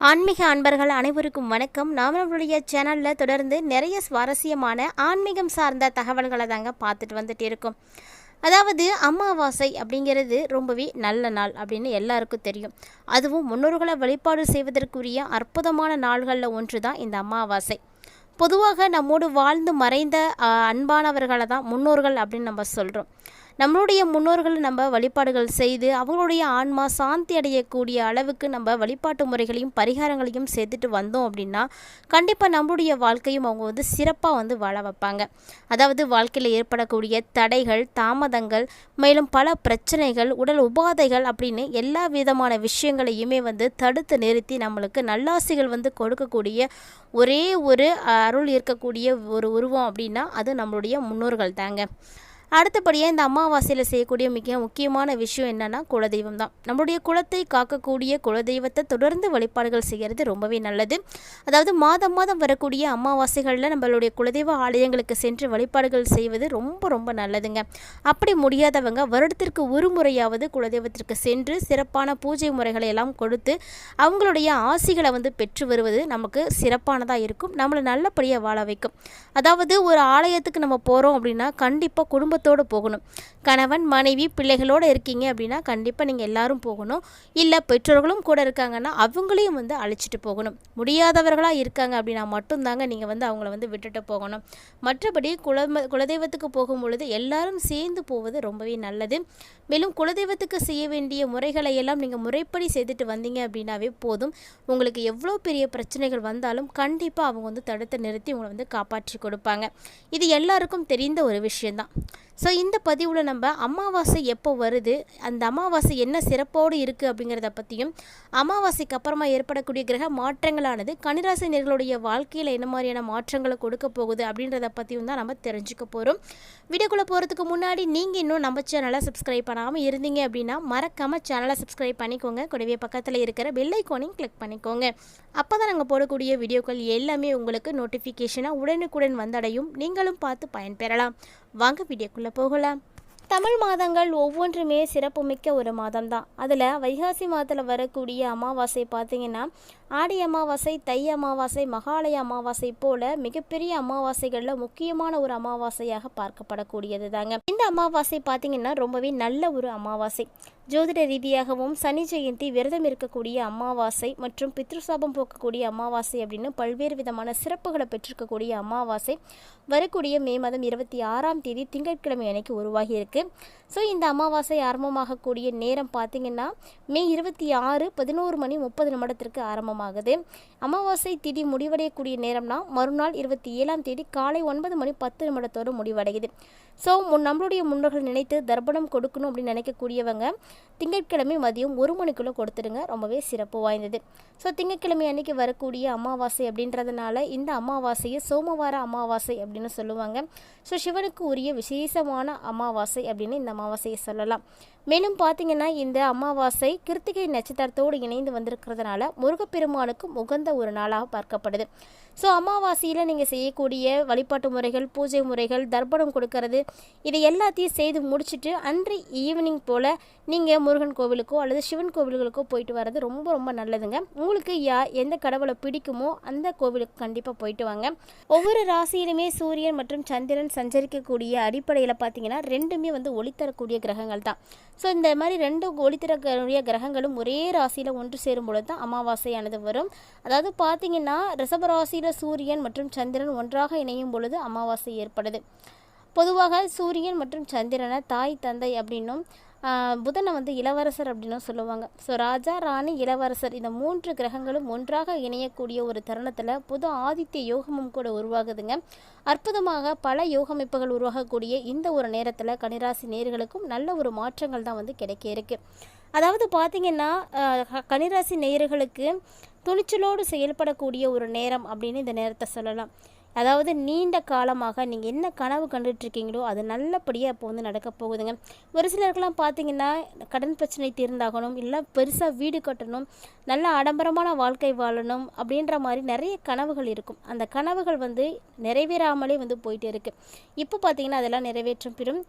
ஆன்மீக அன்பர்கள் அனைவருக்கும் வணக்கம். நாம் நம்மளுடைய சேனலில் தொடர்ந்து நிறைய சுவாரஸ்யமான ஆன்மீகம் சார்ந்த தகவல்களை தாங்க பார்த்துட்டு வந்துட்டு இருக்கோம். அதாவது அமாவாசை அப்படிங்கிறது ரொம்பவே நல்ல நாள் அப்படின்னு எல்லாருக்கும் தெரியும். அதுவும் முன்னோர்களை வழிபாடு செய்வதற்குரிய அற்புதமான நாள்களில் ஒன்று தான் இந்த அமாவாசை. பொதுவாக நம்மோடு வாழ்ந்து மறைந்த அன்பானவர்களை தான் முன்னோர்கள் அப்படின்னு நம்ம சொல்கிறோம் நம்மளுடைய முன்னோர்கள் நம்ம வழிபாடுகள் செய்து அவங்களுடைய ஆன்மா சாந்தி அடையக்கூடிய அளவுக்கு நம்ம வழிபாட்டு முறைகளையும் பரிகாரங்களையும் சேர்த்துட்டு வந்தோம் அப்படின்னா கண்டிப்பாக நம்மளுடைய வாழ்க்கையும் அவங்க வந்து சிறப்பாக வந்து வாழ வைப்பாங்க. அதாவது வாழ்க்கையில் ஏற்படக்கூடிய தடைகள் தாமதங்கள் மேலும் பல பிரச்சனைகள் உடல் உபாதைகள் அப்படின்னு எல்லா விதமான விஷயங்களையுமே வந்து தடுத்து நிறுத்தி நம்மளுக்கு நல்லாசிகள் வந்து கொடுக்கக்கூடிய ஒரே ஒரு அருள் இருக்கக்கூடிய ஒரு உருவம் அப்படின்னா அது நம்மளுடைய முன்னோர்கள் தாங்க. அடுத்தபடியாக இந்த அமாவாசையில் செய்யக்கூடிய மிக முக்கியமான விஷயம் என்னன்னா குலதெய்வம் தான். நம்மளுடைய குலத்தை காக்கக்கூடிய குலதெய்வத்தை தொடர்ந்து வழிபாடுகள் செய்கிறது ரொம்பவே நல்லது. அதாவது மாதம் மாதம் வரக்கூடிய அமாவாசைகளில் நம்மளுடைய குலதெய்வ ஆலயங்களுக்கு சென்று வழிபாடுகள் செய்வது ரொம்ப ரொம்ப நல்லதுங்க. அப்படி முடியாதவங்க வருடத்திற்கு ஒரு முறையாவது குலதெய்வத்திற்கு சென்று சிறப்பான பூஜை முறைகளை எல்லாம் கொடுத்து அவங்களுடைய ஆசிகளை வந்து பெற்று வருவது நமக்கு சிறப்பானதாக இருக்கும். நம்மளை நல்லபடியாக வாழ வைக்கும். அதாவது ஒரு ஆலயத்துக்கு நம்ம போகிறோம் அப்படின்னா கண்டிப்பாக குடும்பத்தோடு போகணும். கணவன் மனைவி பிள்ளைகளோடு இருக்கீங்க அப்படின்னா கண்டிப்பாக நீங்கள் எல்லாரும் போகணும். இல்லை பெற்றோர்களும் கூட இருக்காங்கன்னா அவங்களையும் வந்து அழைச்சிட்டு போகணும். முடியாதவர்களாக இருக்காங்க அப்படின்னா மட்டும்தாங்க நீங்கள் வந்து அவங்கள வந்து விட்டுட்டு போகணும். மற்றபடி குல குலதெய்வத்துக்கு போகும் பொழுது எல்லாரும் சேர்ந்து போவது ரொம்பவே நல்லது. மேலும் குலதெய்வத்துக்கு செய்ய வேண்டிய முறைகளை எல்லாம் நீங்கள் முறைப்படி செய்துட்டு வந்தீங்க அப்படின்னாவே போதும். உங்களுக்கு எவ்வளோ பெரிய பிரச்சனைகள் வந்தாலும் கண்டிப்பாக அவங்க வந்து தடுத்து நிறுத்தி உங்களை வந்து காப்பாற்றி கொடுப்பாங்க. இது எல்லாருக்கும் தெரிந்த ஒரு விஷயந்தான் ஸோ இந்த பதிவில் நம்ம அமாவாசை எப்போ வருது அந்த அமாவாசை என்ன சிறப்போடு இருக்குது அப்படிங்கிறத பற்றியும் அமாவாசைக்கு அப்புறமா ஏற்படக்கூடிய கிரக மாற்றங்களானது கன்னிராசினியர்களுடைய வாழ்க்கையில் என்ன மாதிரியான மாற்றங்களை கொடுக்க போகுது அப்படின்றத பற்றியும் தான் நம்ம தெரிஞ்சுக்க போகிறோம் வீடியோக்குள்ளே போகிறதுக்கு முன்னாடி நீங்கள் இன்னும் நம்ம சேனலை சப்ஸ்கிரைப் பண்ணாமல் இருந்தீங்க அப்படின்னா மறக்காமல் சேனலை சப்ஸ்கிரைப் பண்ணிக்கோங்க. கூடவே பக்கத்தில் இருக்கிற பெல் ஐக்கானையும் கிளிக் பண்ணிக்கோங்க. அப்போ தான் நாங்கள் போடக்கூடிய வீடியோக்கள் எல்லாமே உங்களுக்கு நோட்டிஃபிகேஷனாக உடனுக்குடன் வந்தடையும். நீங்களும் பார்த்து பயன்பெறலாம். வாங்க வீடியோக்குள்ளே போகலாம். தமிழ் மாதங்கள் ஒவ்வொன்றுமே சிறப்புமிக்க ஒரு மாதம் தான் அதில் வைகாசி மாதத்தில் வரக்கூடிய அமாவாசை பார்த்திங்கன்னா ஆடி அமாவாசை தை அமாவாசை மகாலய அமாவாசை போல மிகப்பெரிய அமாவாசைகளில் முக்கியமான ஒரு அமாவாசையாக பார்க்கப்படக்கூடியது தாங்க இந்த அமாவாசை பார்த்திங்கன்னா ரொம்பவே நல்ல ஒரு அமாவாசை. ஜோதிட ரீதியாகவும் சனி ஜெயந்தி விரதம் இருக்கக்கூடிய அமாவாசை மற்றும் பித்ருசாபம் போக்கக்கூடிய அமாவாசை அப்படின்னு பல்வேறு விதமான சிறப்புகளை பெற்றிருக்கக்கூடிய அமாவாசை வரக்கூடிய மே மாதம் இருபத்தி ஆறாம் தேதி திங்கட்கிழமை அன்னைக்கு உருவாகியிருக்கு ஸோ இந்த அமாவாசை ஆரம்பமாகக்கூடிய நேரம் பார்த்தீங்கன்னா மே இருபத்தி ஆறு பதினோரு மணி முப்பது நிமிடத்திற்கு ஆரம்பமாகுது. அமாவாசை திதி முடிவடையக்கூடிய நேரம்னா மறுநாள் இருபத்தி ஏழாம் தேதி காலை ஒன்பது மணி பத்து நிமிடத்தோடு முடிவடையுது. ஸோ முன் நம்மளுடைய முன்னோர்கள் நினைத்து தர்ப்பணம் கொடுக்கணும் அப்படின்னு நினைக்கக்கூடியவங்க திங்கட்கிழமை மதியம் ஒரு மணிக்குள்ளே கொடுத்துடுங்க. ரொம்பவே சிறப்பு வாய்ந்தது. ஸோ திங்கட்கிழமை அன்னைக்கு வரக்கூடிய அமாவாசை அப்படின்றதுனால இந்த அமாவாசையை சோமவார அமாவாசை அப்படின்னு சொல்லுவாங்க. ஸோ சிவனுக்கு உரிய விசேஷமான அமாவாசை அப்படின்னு இந்த அமாவாசையை சொல்லலாம். மேலும் பார்த்தீங்கன்னா இந்த அமாவாசை கிருத்திகை நட்சத்திரத்தோடு இணைந்து வந்திருக்கிறதுனால முருகப்பெருமானுக்கு உகந்த ஒரு நாளாக பார்க்கப்படுது. ஸோ அமாவாசையில் நீங்கள் செய்யக்கூடிய வழிபாட்டு முறைகள் பூஜை முறைகள் தர்ப்பணம் கொடுக்கறது இதை எல்லாத்தையும் செய்து முடிச்சுட்டு அன்று ஈவினிங் போல் நீங்கள் முருகன் கோவிலுக்கோ அல்லது சிவன் கோவில்களுக்கோ போயிட்டு வர்றது ரொம்ப ரொம்ப நல்லதுங்க. உங்களுக்கு யா எந்த கடவுளை பிடிக்குமோ அந்த கோவிலுக்கு கண்டிப்பாக போயிட்டு வாங்க. ஒவ்வொரு ராசியிலுமே சூரியன் மற்றும் சந்திரன் சஞ்சரிக்கக்கூடிய அடிப்படையில் பார்த்தீங்கன்னா ரெண்டுமே வந்து ஒளித்தரக்கூடிய கிரகங்கள் தான். ஸோ இந்த மாதிரி ரெண்டு ஒளித்தரக்கூடிய கிரகங்களும் ஒரே ராசியில் ஒன்று சேரும் பொழுது தான் அமாவாசையானது வரும். அதாவது பார்த்தீங்கன்னா ரிஷப ராசியில் சூரியன் மற்றும் சந்திரன் ஒன்றாக இணையும் பொழுது அமாவாசை ஏற்படுது. பொதுவாக சூரியன் மற்றும் சந்திரனை தாய் தந்தை அப்படின்னும் புதனை வந்து இளவரசர் அப்படின்னும் சொல்லுவாங்க. ஸோ ராஜா ராணி இளவரசர் இந்த மூன்று கிரகங்களும் ஒன்றாக இணையக்கூடிய ஒரு தருணத்தில் புது ஆதித்ய யோகமும் கூட உருவாகுதுங்க. அற்புதமாக பல யோகமைப்புகள் உருவாகக்கூடிய இந்த ஒரு நேரத்தில் கனிராசி நேர்களுக்கும் நல்ல ஒரு மாற்றங்கள் தான் வந்து கிடைக்க இருக்கு. அதாவது பார்த்தீங்கன்னா கனிராசி நேயர்களுக்கு துணிச்சலோடு செயல்படக்கூடிய ஒரு நேரம் அப்படின்னு இந்த நேரத்தை சொல்லலாம். அதாவது நீண்ட காலமாக நீங்கள் என்ன கனவு கண்டுட்ருக்கீங்களோ அது நல்லபடியாக இப்போ வந்து நடக்க போகுதுங்க. ஒரு சிலருக்கெல்லாம் பார்த்தீங்கன்னா கடன் பிரச்சனை தீர்ந்தாகணும் இல்லை பெருசாக வீடு கட்டணும் நல்ல ஆடம்பரமான வாழ்க்கை வாழணும் அப்படின்ற மாதிரி நிறைய கனவுகள் இருக்கும். அந்த கனவுகள் வந்து நிறைவேறாமலே வந்து போயிட்டே இருக்குது இப்போ பார்த்தீங்கன்னா அதெல்லாம் நிறைவேற்றம் பெறும்.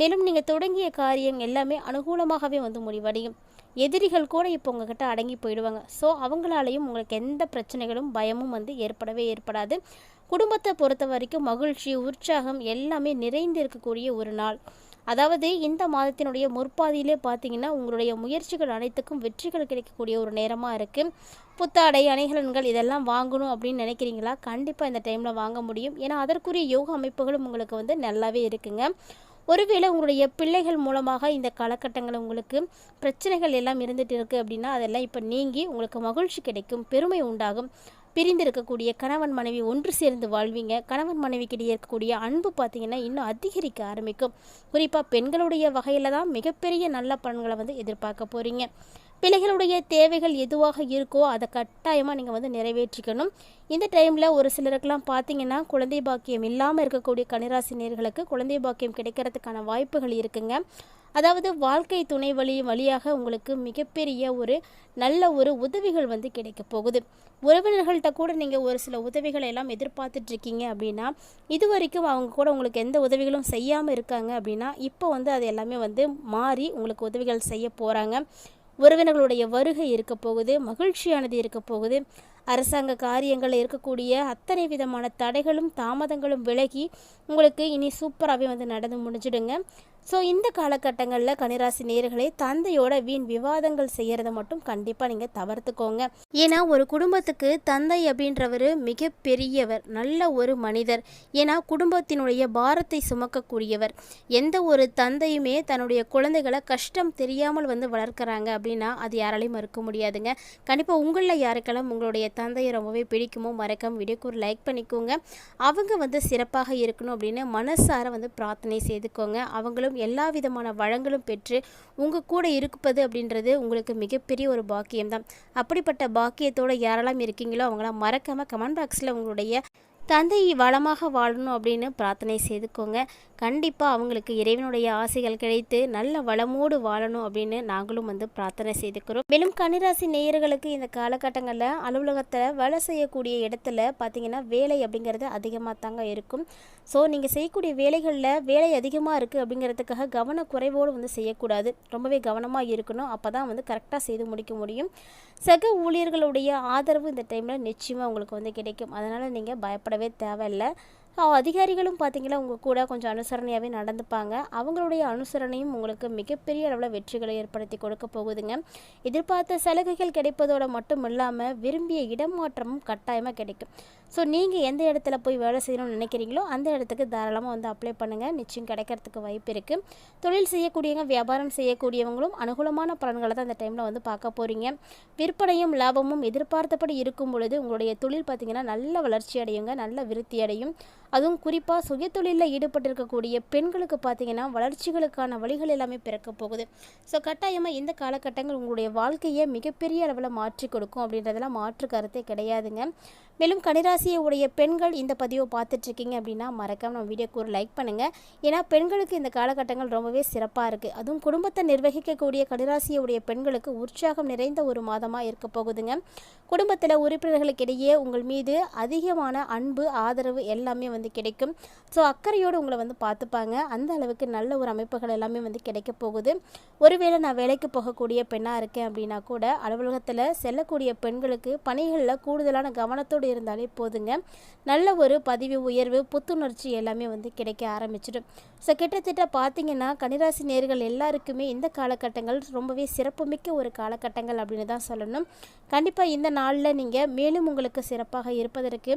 மேலும் நீங்கள் தொடங்கிய காரியம் எல்லாமே அனுகூலமாகவே வந்து முடிவடையும். எதிரிகள் கூட இப்போ உங்ககிட்ட அடங்கி போயிடுவாங்க. ஸோ அவங்களாலையும் உங்களுக்கு எந்த பிரச்சனைகளும் பயமும் வந்து ஏற்படவே ஏற்படாது. குடும்பத்தை பொறுத்த வரைக்கும் மகிழ்ச்சி உற்சாகம் எல்லாமே நிறைந்து இருக்கக்கூடிய ஒரு நாள். அதாவது இந்த மாதத்தினுடைய முற்பாதியிலே பார்த்தீங்கன்னா உங்களுடைய முயற்சிகள் அனைத்துக்கும் வெற்றிகள் கிடைக்கக்கூடிய ஒரு நேரமாக இருக்குது புத்தாடை அணைகலன்கள் இதெல்லாம் வாங்கணும் அப்படின்னு நினைக்கிறீங்களா? கண்டிப்பாக இந்த டைமில் வாங்க முடியும். ஏன்னா அதற்குரிய யோக அமைப்புகளும் உங்களுக்கு வந்து நல்லாவே இருக்குங்க. ஒருவேளை உங்களுடைய பிள்ளைகள் மூலமாக இந்த காலகட்டங்கள் உங்களுக்கு பிரச்சனைகள் எல்லாம் இருந்துகிட்டு இருக்குது அப்படின்னா அதெல்லாம் இப்போ நீங்கி உங்களுக்கு மகிழ்ச்சி கிடைக்கும் பெருமை உண்டாகும். பிரிந்திருக்கக்கூடிய கணவன் மனைவி ஒன்று சேர்ந்து வாழ்வீங்க. கணவன் மனைவிக்கிடையே இருக்கக்கூடிய அன்பு பார்த்தீங்கன்னா இன்னும் அதிகரிக்க ஆரம்பிக்கும். குறிப்பாக பெண்களுடைய வகையில் தான் மிகப்பெரிய நல்ல பலன்களை வந்து எதிர்பார்க்க போகிறீங்க பிள்ளைகளுடைய தேவைகள் எதுவாக இருக்கோ அதை கட்டாயமாக நீங்கள் வந்து நிறைவேற்றிக்கணும். இந்த டைமில் ஒரு சிலருக்கெல்லாம் பார்த்தீங்கன்னா குழந்தை பாக்கியம் இல்லாமல் இருக்கக்கூடிய கனிராசினியர்களுக்கு குழந்தை பாக்கியம் கிடைக்கிறதுக்கான வாய்ப்புகள் இருக்குங்க. அதாவது வாழ்க்கை துணை வழி வழியாக உங்களுக்கு மிகப்பெரிய ஒரு நல்ல ஒரு உதவிகள் வந்து கிடைக்க போகுது. உறவினர்கள்ட்ட கூட நீங்கள் ஒரு சில உதவிகளை எல்லாம் எதிர்பார்த்துட்ருக்கீங்க அப்படின்னா இது வரைக்கும் அவங்க கூட உங்களுக்கு எந்த உதவிகளும் செய்யாமல் இருக்காங்க அப்படின்னா இப்போ வந்து அது எல்லாமே வந்து மாறி உங்களுக்கு உதவிகள் செய்ய போகிறாங்க உறவினர்களுடைய வருகை இருக்க போகுது மகிழ்ச்சியானது இருக்க போகுது. அரசாங்க காரியங்களில் இருக்கக்கூடிய அத்தனை விதமான தடைகளும் தாமதங்களும் விலகி உங்களுக்கு இனி சூப்பராகவே வந்து நடந்து முடிஞ்சிடுங்க. ஸோ இந்த காலகட்டங்களில் கனிராசி நேர்களை தந்தையோட வீண் விவாதங்கள் செய்கிறத மட்டும் கண்டிப்பாக நீங்கள் தவிர்த்துக்கோங்க. ஏன்னா ஒரு குடும்பத்துக்கு தந்தை அப்படின்றவர் மிக பெரியவர் நல்ல ஒரு மனிதர். ஏன்னா குடும்பத்தினுடைய பாரத்தை சுமக்கக்கூடியவர். எந்த ஒரு தந்தையுமே தன்னுடைய குழந்தைகளை கஷ்டம் தெரியாமல் வந்து வளர்க்குறாங்க அப்படின்னா அது யாராலையும் மறுக்க முடியாதுங்க. கண்டிப்பாக உங்களில் யாருக்கெல்லாம் உங்களுடைய தந்தையை ரொம்பவே பிடிக்குமோ மறக்காம வீடியோக்கு ஒரு லைக் பண்ணிக்கோங்க. அவங்க வந்து சிறப்பாக இருக்கணும் அப்படின்னு மனசார வந்து பிரார்த்தனை செய்துக்கோங்க. அவங்களும் எல்லா விதமான வளங்களும் பெற்று உங்கள் கூட இருப்பது அப்படின்றது உங்களுக்கு மிகப்பெரிய ஒரு பாக்கியம்தான். அப்படிப்பட்ட பாக்கியத்தோடு யாரெல்லாம் இருக்கீங்களோ அவங்களாம் மறக்காமல் கமெண்ட் பாக்ஸில் உங்களுடைய தந்தை வளமாக வாழணும் அப்படின்னு பிரார்த்தனை செய்துக்கோங்க. கண்டிப்பாக அவங்களுக்கு இறைவனுடைய ஆசைகள் கிடைத்து நல்ல வளமோடு வாழணும் அப்படின்னு நாங்களும் வந்து பிரார்த்தனை செய்துக்கிறோம். மேலும் கன்னிராசி நேயர்களுக்கு இந்த காலகட்டங்களில் அலுவலகத்தில் வேலை செய்யக்கூடிய இடத்துல பார்த்தீங்கன்னா வேலை அப்படிங்கிறது அதிகமாக தாங்க இருக்கும். ஸோ நீங்கள் செய்யக்கூடிய வேலைகளில் வேலை அதிகமாக இருக்குது அப்படிங்கிறதுக்காக கவனக்குறைவோடு வந்து செய்யக்கூடாது. ரொம்பவே கவனமாக இருக்கணும். அப்போ தான் வந்து கரெக்டாக செய்து முடிக்க முடியும். சக ஊழியர்களுடைய ஆதரவு இந்த டைமில் நிச்சயமாக உங்களுக்கு வந்து கிடைக்கும். அதனால் நீங்கள் பயப்பட பயப்படவே தேவையில்லை. அதிகாரிகளும் பார்த்தீங்கன்னா உங்கள் கூட கொஞ்சம் அனுசரணையாகவே நடந்துப்பாங்க. அவங்களுடைய அனுசரணையும் உங்களுக்கு மிகப்பெரிய அளவில் வெற்றிகளை ஏற்படுத்தி கொடுக்க போகுதுங்க. எதிர்பார்த்த சலுகைகள் கிடைப்பதோடு மட்டும் இல்லாமல் விரும்பிய இடமாற்றமும் கட்டாயமாக கிடைக்கும். ஸோ நீங்கள் எந்த இடத்துல போய் வேலை செய்யணும்னு நினைக்கிறீங்களோ அந்த இடத்துக்கு தாராளமாக வந்து அப்ளை பண்ணுங்கள் நிச்சயம் கிடைக்கிறதுக்கு வாய்ப்பு இருக்குது தொழில் செய்யக்கூடியவங்க வியாபாரம் செய்யக்கூடியவங்களும் அனுகூலமான பலன்களை தான் அந்த டைமில் வந்து பார்க்க போகிறீங்க விற்பனையும் லாபமும் எதிர்பார்த்தபடி இருக்கும் பொழுது உங்களுடைய தொழில் பார்த்திங்கன்னா நல்ல வளர்ச்சி அடையுங்க. நல்ல விருத்தி அடையும். அதுவும் குறிப்பாக சுயத்தொழிலில் ஈடுபட்டிருக்கக்கூடிய பெண்களுக்கு பார்த்தீங்கன்னா வளர்ச்சிகளுக்கான வழிகள் எல்லாமே பிறக்க போகுது. ஸோ கட்டாயமாக இந்த காலகட்டங்கள் உங்களுடைய வாழ்க்கையை மிகப்பெரிய அளவில் மாற்றி கொடுக்கும் அப்படின்றதெல்லாம் மாற்று கருத்தே கிடையாதுங்க. மேலும் கனிராசியை உடைய பெண்கள் இந்த பதிவை பார்த்துட்ருக்கீங்க அப்படின்னா மறக்காமல் நம்ம வீடியோக்கு ஒரு லைக் பண்ணுங்கள் ஏன்னா பெண்களுக்கு இந்த காலகட்டங்கள் ரொம்பவே சிறப்பாக இருக்குது அதுவும் குடும்பத்தை நிர்வகிக்கக்கூடிய கனிராசியை உடைய பெண்களுக்கு உற்சாகம் நிறைந்த ஒரு மாதமாக இருக்க போகுதுங்க. குடும்பத்தில் உறுப்பினர்களுக்கிடையே உங்கள் மீது அதிகமான அன்பு ஆதரவு எல்லாமே வந்து கிடைக்கும். ஸோ அக்கறையோடு உங்களை வந்து பார்த்துப்பாங்க. அந்த அளவுக்கு நல்ல ஒரு அமைப்புகள் எல்லாமே வந்து கிடைக்க போகுது. ஒருவேளை நான் வேலைக்கு போகக்கூடிய பெண்ணாக இருக்கேன் அப்படின்னா கூட அலுவலகத்தில் செல்லக்கூடிய பெண்களுக்கு பணிகளில் கூடுதலான கவனத்தோடு இருந்தாலே போதுங்க. நல்ல ஒரு பதிவு உயர்வு புத்துணர்ச்சி எல்லாமே வந்து கிடைக்க ஆரம்பிச்சிடும். ஸோ கிட்டத்தட்ட பார்த்தீங்கன்னா கனிராசி நேர்கள் எல்லாருக்குமே இந்த காலகட்டங்கள் ரொம்பவே சிறப்புமிக்க ஒரு காலகட்டங்கள் அப்படின்னு தான் சொல்லணும். கண்டிப்பாக இந்த நாளில் நீங்கள் மேலும் உங்களுக்கு சிறப்பாக இருப்பதற்கு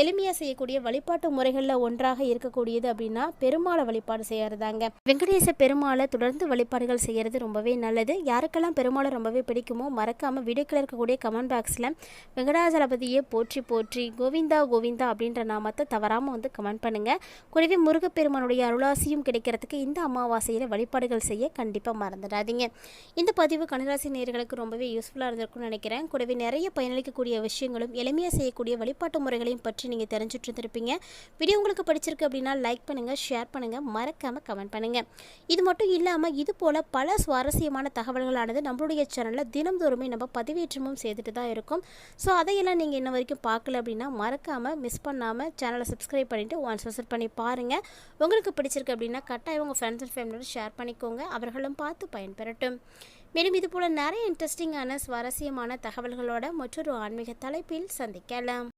எளிமையாக செய்யக்கூடிய வழிபாட்டு முறைகளில் ஒன்றாக இருக்கக்கூடியது அப்படின்னா பெருமாளை வழிபாடு செய்கிறதாங்க வெங்கடேச பெருமாளை தொடர்ந்து வழிபாடுகள் செய்கிறது ரொம்பவே நல்லது. யாருக்கெல்லாம் பெருமாளை ரொம்பவே பிடிக்குமோ மறக்காமல் வீடியோக்கில் இருக்கக்கூடிய கமெண்ட் பாக்ஸில் வெங்கடாஜலபதியை போற்றி போற்றி கோவிந்தா கோவிந்தா அப்படின்ற நாமத்தை தவறாமல் வந்து கமெண்ட் பண்ணுங்கள் கூடவே முருகப்பெருமானுடைய அருளாசியும் கிடைக்கிறதுக்கு இந்த அமாவாசையில் வழிபாடுகள் செய்ய கண்டிப்பாக மறந்துடாதீங்க. இந்த பதிவு கனிராசி நேர்களுக்கு ரொம்பவே யூஸ்ஃபுல்லாக இருந்திருக்கும்னு நினைக்கிறேன். கூடவே நிறைய பயனளிக்கக்கூடிய விஷயங்களும் எளிமையாக செய்யக்கூடிய வழிபாட்டு முறைகளையும் பற்றி பற்றி நீங்கள் தெரிஞ்சுட்டு இருந்திருப்பீங்க வீடியோ உங்களுக்கு பிடிச்சிருக்கு அப்படின்னா லைக் பண்ணுங்கள் ஷேர் பண்ணுங்கள் மறக்காமல் கமெண்ட் பண்ணுங்கள் இது மட்டும் இல்லாமல் இது போல் பல சுவாரஸ்யமான தகவல்களானது நம்மளுடைய சேனலில் தினந்தோறுமே நம்ம பதிவேற்றமும் செய்துட்டு தான் இருக்கும். ஸோ அதையெல்லாம் நீங்கள் இன்ன வரைக்கும் பார்க்கல அப்படின்னா மறக்காமல் மிஸ் பண்ணாமல் சேனலை சப்ஸ்கிரைப் பண்ணிவிட்டு ஒன்ஸ் விசிட் பண்ணி பாருங்கள் உங்களுக்கு பிடிச்சிருக்கு அப்படின்னா கட்டாயம் உங்கள் ஃப்ரெண்ட்ஸ் அண்ட் ஃபேமிலியோட ஷேர் பண்ணிக்கோங்க. அவர்களும் பார்த்து பயன்பெறட்டும். மேலும் இதுபோல் நிறைய இன்ட்ரெஸ்டிங்கான சுவாரஸ்யமான தகவல்களோட மற்றொரு ஆன்மீக தலைப்பில் சந்திக்கலாம்.